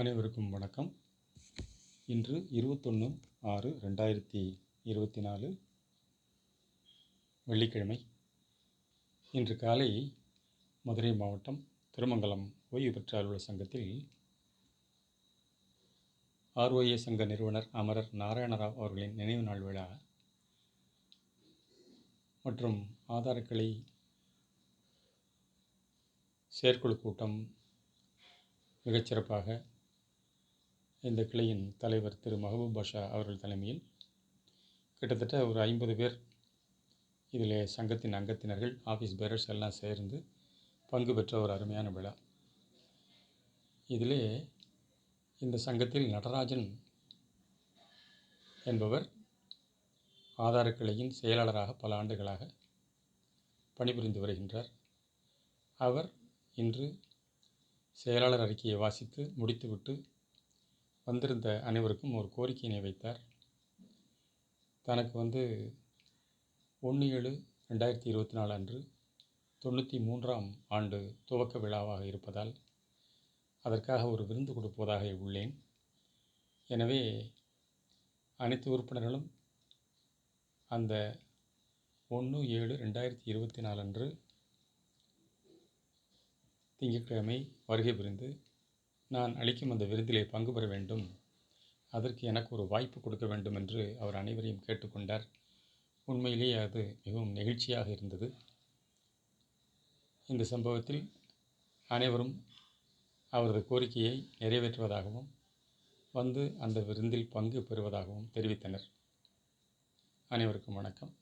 அனைவருக்கும் வணக்கம். இன்று இருபத்தொன்று ஆறு ரெண்டாயிரத்தி இருபத்தி நாலு வெள்ளிக்கிழமை. இன்று காலை மதுரை மாவட்டம் திருமங்கலம் ஓய்வு பெற்ற அலுவலர் சங்கத்தில் ஆர்ஓஏ சங்க நிறுவனர் அமரர் நாராயணராவ் அவர்களின் நினைவு நாள் விழா மற்றும் ஆதாரக்கிளை செயற்குழு கூட்டம் மிகச்சிறப்பாக இந்த கிளையின் தலைவர் திரு மஹபூப் பாஷா அவர்கள் தலைமையில் கிட்டத்தட்ட ஒரு ஐம்பது பேர் இதில் சங்கத்தின் அங்கத்தினர்கள் ஆஃபீஸ் பேரர்ஸ் எல்லாம் சேர்ந்து பங்கு பெற்ற ஒரு அருமையான விழா. இதிலே இந்த சங்கத்தில் நடராஜன் என்பவர் ஆதாரக்கிளையின் செயலாளராக பல ஆண்டுகளாக பணிபுரிந்து வருகின்றார். அவர் இன்று செயலாளர் அறிக்கையை வாசித்து முடித்துவிட்டு வந்திருந்த அனைவருக்கும் ஒரு கோரிக்கையினை வைத்தார். தனக்கு வந்து ஒன்று ஏழு ரெண்டாயிரத்தி இருபத்தி நாலு அன்று தொண்ணூற்றி மூன்றாம் ஆண்டு துவக்க விழாவாக இருப்பதால் அதற்காக ஒரு விருந்து கொடுப்பதாக உள்ளேன். எனவே அனைத்து உறுப்பினர்களும் அந்த ஒன்று ஏழு ரெண்டாயிரத்தி இருபத்தி நாலு அன்று திங்கட்கிழமை வருகை புரிந்து நான் அளிக்கும் அந்த விருதிலே பங்கு பெற வேண்டும். அதற்கு எனக்கு ஒரு வாய்ப்பு கொடுக்க வேண்டும் என்று அவர் அனைவரையும் கேட்டுக்கொண்டார். உண்மையிலேயே அது மிகவும் நெகிழ்ச்சியாக இருந்தது. இந்த சம்பவத்தில் அனைவரும் அவரது கோரிக்கையை நிறைவேற்றுவதாகவும் வந்து அந்த விருந்தில் பங்கு பெறுவதாகவும் தெரிவித்தனர். அனைவருக்கும் வணக்கம்.